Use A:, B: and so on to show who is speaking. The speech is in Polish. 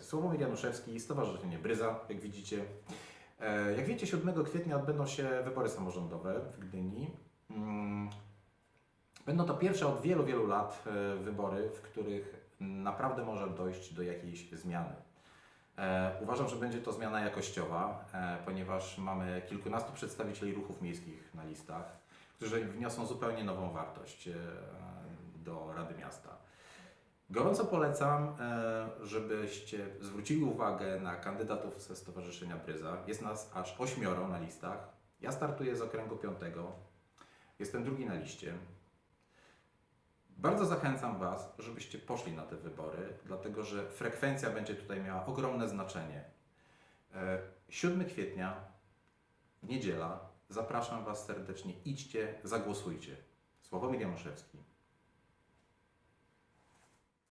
A: Sławomir Januszewski, Stowarzyszenie Bryza, jak widzicie. E, Jak wiecie, 7 kwietnia odbędą się wybory samorządowe w Gdyni. Mm, Będą to pierwsze od wielu, wielu lat e, wybory, w których naprawdę może dojść do jakiejś zmiany. E, Uważam, że będzie to zmiana jakościowa, ponieważ mamy kilkunastu przedstawicieli ruchów miejskich na listach, którzy wniosą zupełnie nową wartość do Rady Miasta. Gorąco polecam, e, żebyście zwrócili uwagę na kandydatów ze Stowarzyszenia Bryza. Jest nas aż ośmioro na listach. Ja startuję z okręgu piątego. Jestem drugi na liście. Bardzo zachęcam Was, żebyście poszli na te wybory, dlatego że frekwencja będzie tutaj miała ogromne znaczenie. E, 7 kwietnia, niedziela, zapraszam Was serdecznie. Idźcie, zagłosujcie. Sławomir Januszewski,